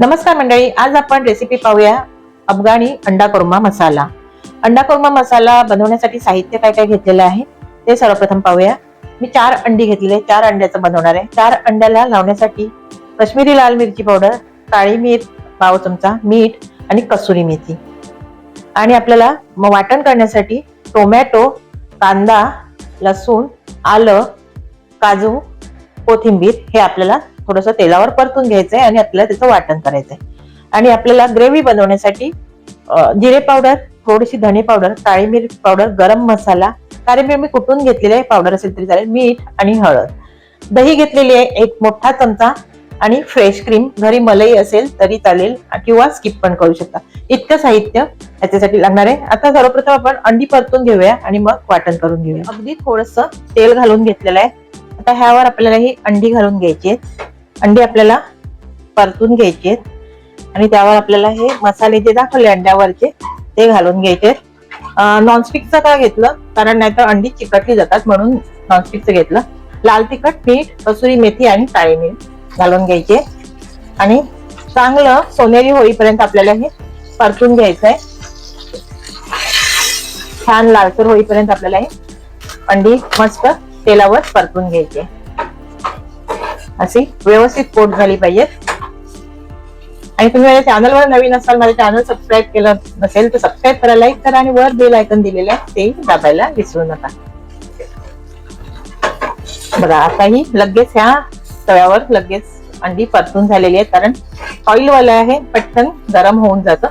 नमस्कार मंडळी आज आपण रेसिपी पाहूया अफगाणी अंडा कोरमा मसाला. अंडा कोरमा मसाला बनवण्यासाठी साहित्य काय काय घेतलेलं आहे ते सर्वप्रथम पाहूया. मी चार अंडी घेतलेले चार अंड्याचं बनवणार आहे. चार अंड्याला लावण्यासाठी कश्मीरी लाल मिरची पावडर काळी मिर पाव चमचा मीठ आणि कसुरी मेथी. आणि आपल्याला मग वाटण करण्यासाठी टोमॅटो कांदा लसूण आलं काजू कोथिंबीर हे आपल्याला थोडंसं तेलावर परतून घ्यायचंय आणि आपल्याला त्याचं वाटण करायचंय. आणि आपल्याला ग्रेव्ही बनवण्यासाठी जिरे पावडर थोडीशी धणे पावडर काळी मिर पावडर गरम मसाला काळी मिर मी कुटून घेतलेली आहे पावडर असेल तरी चालेल मीठ आणि हळद. दही घेतलेली आहे एक मोठा चमचा आणि फ्रेश क्रीम घरी मलई असेल तरी चालेल किंवा स्किप पण करू शकता. इतकं साहित्य याच्यासाठी लागणार आहे. आता सर्वप्रथम आपण अंडी परतून घेऊया आणि मग वाटण करून घेऊया. अगदी थोडस तेल घालून घेतलेलं आहे. आता ह्यावर आपल्याला ही अंडी घालून घ्यायची आहे. अंडी आपल्याला परतून घ्यायचे आहेत. आणि त्यावर आपल्याला हे मसाले जे दाखवले अंड्यावरचे ते घालून घ्यायचे नॉनस्टिकचं का घेतलं? कारण नाहीतर अंडी चिकटली जातात म्हणून नॉनस्टिकचं घेतलं. लाल तिखट मीठ कसुरी मेथी आणि काळी मीठ घालून घ्यायचे आणि चांगलं सोनेरी होईपर्यंत आपल्याला हे परतून घ्यायचं आहे. छान लालसर होईपर्यंत आपल्याला हे अंडी मस्त तेलावर परतून घ्यायचे अशी व्यवस्थित कोट झाली पाहिजे आणि तुम्ही माझ्या चॅनलवर नवीन असाल माझं चॅनल सबस्क्राईब केलं नसेल तर सबस्क्राईब करा लाईक करा आणि वर बेल आयकन दिलेले आहे ते दाबायला विसरू नका. बघा आता ही लगेच ह्या तव्यावर लगेच अंडी परतून झालेली आहे कारण ऑइल वाला आहे पटकन गरम होऊन जातं.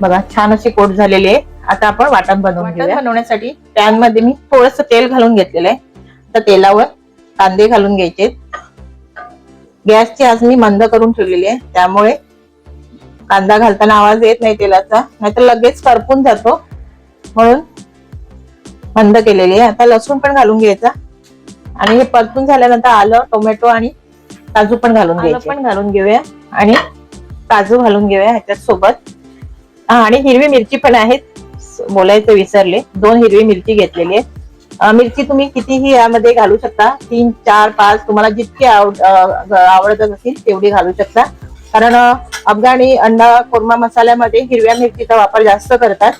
बघा छान अशी कोट झालेली आहे. आता आपण वाटण बनवून घेऊया. बनवण्यासाठी पॅनमध्ये मी थोडस तेल घालून घेतलेलं आहे. तर तेलावर कांदे घालून घ्यायचे गॅसची आज मी मंद करून ठेवलेली आहे. त्यामुळे कांदा घालताना आवाज येत नाही तेलाचा. नाहीतर लगेच करपून जातो. म्हणून बंद केलेली आहे. आता लसूण पण घालून घ्यायचा. आणि हे परतून झाल्यानंतर आलं टोमॅटो आणि काजू पण घालून घ्यायचे. पण घालून घेऊया. आणि काजू घालून घेऊया ह्याच्यात सोबत. आणि हिरवी मिरची पण आहेत. बोलायचं विसरले. दोन हिरवी मिरची घेतलेली आहे मिरची तुम्ही कितीही यामध्ये घालू शकता. तीन चार पाच तुम्हाला जितकी आवड आवडत असतील तेवढी घालू शकता. कारण अफगाणी अंडा कोरमा मसाल्यामध्ये हिरव्या मिरचीचा वापर जास्त करतात.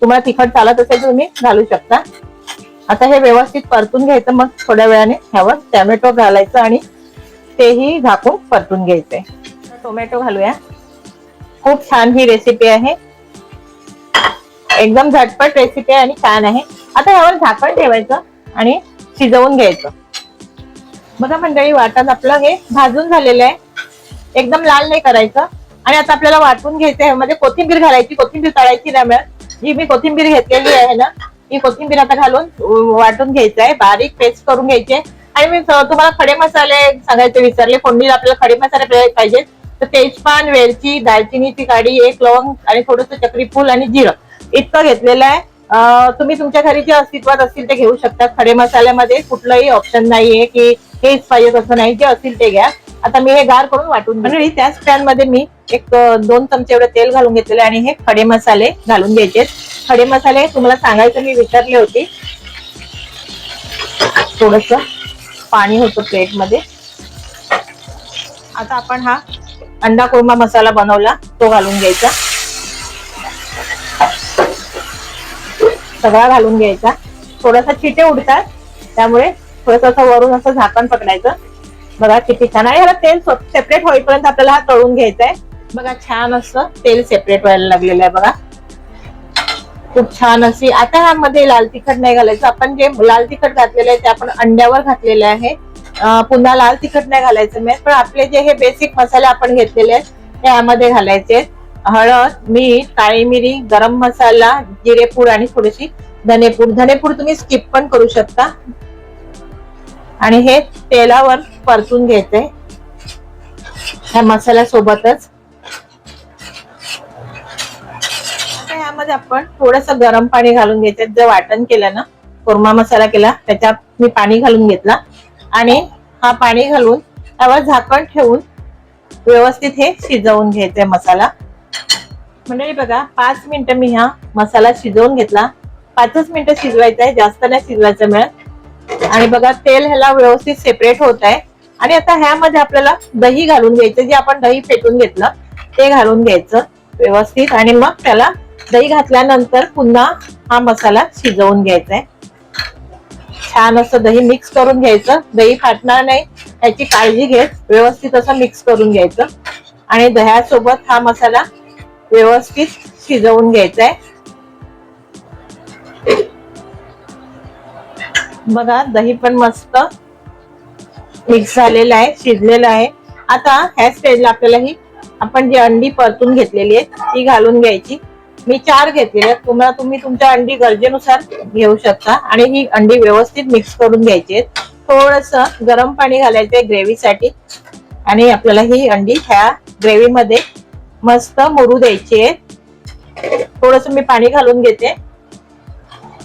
तुम्हाला तिखट चालत असेल तुम्ही घालू शकता. आता हे व्यवस्थित परतून घ्यायचं मग थोड्या वेळाने ह्यावर टॅमॅटो घालायचं आणि तेही झाकून परतून घ्यायचंय टोमॅटो घालूया. खूप छान ही रेसिपी आहे. एकदम झटपट रेसिपी आहे आणि छान आहे. आता यावर झाकण ठेवायचं आणि शिजवून घ्यायचं. बघा मंडळी वाटण आपलं हे भाजून झालेलं आहे. एकदम लाल नाही करायचं. आणि आता आपल्याला वाटून घ्यायचं आहे. म्हणजे कोथिंबीर घालायची कोथिंबीर तळायची नाही मॅम? जी मी कोथिंबीर घेतलेली आहे ना ही कोथिंबीर आता घालून वाटून घ्यायचं आहे. बारीक पेस्ट करून घ्यायची आहे. आणि मी तुम्हाला खडे मसाले सांगायचे विसरले. फोडणीला आपल्याला खडे मसाले पाहिजेत. तर तेजपान वेलची दालचिनीची काडी एक लवंग आणि थोडस चक्री फूल आणि जिरं. इतकं घेतलेलं आहे. तुम्ही तुमच्या घरी जे अस्तित्वात असतील ते घेऊ शकता. खडे मसाल्यामध्ये कुठलंही ऑप्शन नाहीये की हेच पाहिजे असं नाही. जे असतील ते घ्या. आता मी हे गार करून वाटून म्हणजे त्याच पॅनमध्ये मी एक दोन चमचे एवढं तेल घालून घेतलेले आणि हे खडे मसाले घालून घ्यायचे खडे मसाले तुम्हाला सांगायचं मी विचारले होते. थोडस पाणी होतं प्लेटमध्ये आता आपण हा अंडा कोरमा मसाला बनवला तो घालून घ्यायचा. सगळा घालून घ्यायचा. थोडासा चिटे उडतात त्यामुळे थोडस असं वरून असं झाकण पकडायचं. बघा किती छान आहे. ह्याला तेल सेपरेट होईपर्यंत आपल्याला हा तळून घ्यायचा आहे बघा छान असं तेल सेपरेट व्हायला लागलेलं आहे बघा. खूप छान अशी आता ह्यामध्ये लाल तिखट नाही घालायचं. आपण जे लाल तिखट घातलेलं आहे ते आपण अंड्यावर घातलेले आहे. पुन्हा लाल तिखट नाही घालायचं मी पण आपले जे हे बेसिक मसाले आपण घेतलेले आहेत ते यामध्ये घालायचे आहेत. हळद मीठ काळी मिरी गरम मसाला जिरेपूड आणि थोडीशी धनेपूड धनेपूड तुम्ही स्किप पण करू शकता. आणि हे तेलावर परतून घ्यायचंय ह्या मसाल्यासोबतच आता ह्यामध्ये आपण थोडस गरम पाणी घालून घ्यायचं. जे वाटण केलं ना कोरमा मसाला केला त्याच्यात मी पाणी घालून घेतला. आणि हा पाणी घालून त्यावर झाकण ठेवून व्यवस्थित हे शिजवून घ्यायचंय मसाला. म्हणजे बघा पाच मिनिटं मी हा मसाला शिजवून घेतला. पाचच मिनिटं शिजवायचा आहे जास्त नाही शिजवायचं मिळत. आणि बघा तेल ह्याला व्यवस्थित सेपरेट होत आहे. आणि आता ह्यामध्ये आपल्याला दही घालून घ्यायचं जे आपण दही फेटून घेतलं ते घालून घ्यायचं व्यवस्थित. आणि मग त्याला दही घातल्यानंतर पुन्हा हा मसाला शिजवून घ्यायचा आहे. छान असं दही मिक्स करून घ्यायचं. दही फाटणार नाही याची काळजी घेत व्यवस्थित असं मिक्स करून घ्यायचं. आणि दह्यासोबत हा मसाला व्यवस्थित शिजवून घ्यायचं आहे बघा दही पण मस्त मिक्स झालेलं आहे शिजलेलं आहे. आता ह्या स्टेजला आपल्याला ही आपण जी अंडी परतून घेतलेली आहे ती घालून घ्यायची. मी चार घेतलेली आहेत. तुम्हाला तुम्ही तुमच्या अंडी गरजेनुसार घेऊ शकता. आणि ही अंडी व्यवस्थित मिक्स करून घ्यायची आहेत. थोडस गरम पाणी घालायचंय ग्रेव्हीसाठी आणि आपल्याला ही अंडी ह्या ग्रेव्हीमध्ये मस्त मुरू द्यायचे. थोडस मी पाणी घालून घेते.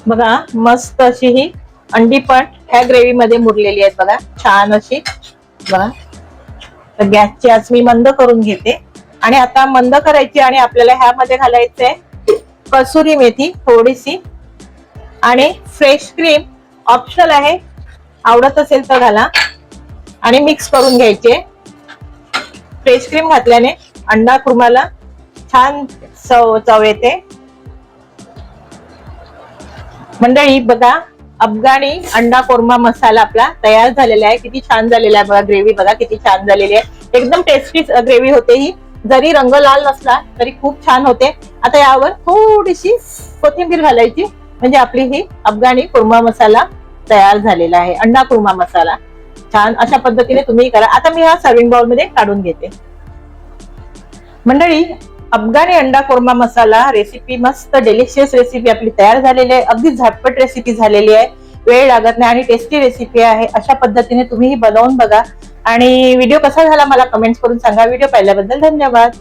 बघा मस्त अशी ही अंडी पण ह्या ग्रेव्ही मध्ये मुरलेली आहेत बघा छान अशी. बघा. तर गॅसची आज मी मंद करून घेते. आणि आता मंद करायची आणि आपल्याला ह्यामध्ये घालायचंय कसुरी मेथी थोडीशी. आणि फ्रेश क्रीम ऑप्शनल आहे. आवडत असेल तर घाला. आणि मिक्स करून घ्यायचे. फ्रेश क्रीम घातल्याने अंडा कुर्माला छान चव चव येते. मंडळी बघा अफगाणी अंडा कोरमा मसाला आपला तयार झालेला आहे. किती छान झालेला आहे बघा ग्रेव्ही बघा किती छान झालेली आहे. एकदम टेस्टी ग्रेव्ही होते ही. जरी रंग लाल नसला तरी खूप छान होते. आता यावर थोडीशी कोथिंबीर घालायची. म्हणजे आपली ही अफगाणी कुर्मा मसाला तयार झालेला आहे. अंडा कुर्मा मसाला. छान अशा पद्धतीने तुम्ही करा. आता मी हा सर्विंग बाउलमध्ये काढून घेते. मंडळी अफगाणी अंडा कोरमा मसाला रेसिपी मस्त डेलिशियस रेसिपी आपली तयार झालेली आहे. अगदी झटपट रेसिपी झालेली आहे. वेळ लागत नाही आणि टेस्टी रेसिपी आहे. अशा पद्धतीने तुम्ही ही बनवून बघा. आणि व्हिडिओ कसा झाला मला कमेंट्स करून सांगा. व्हिडिओ पाहिल्याबद्दल धन्यवाद.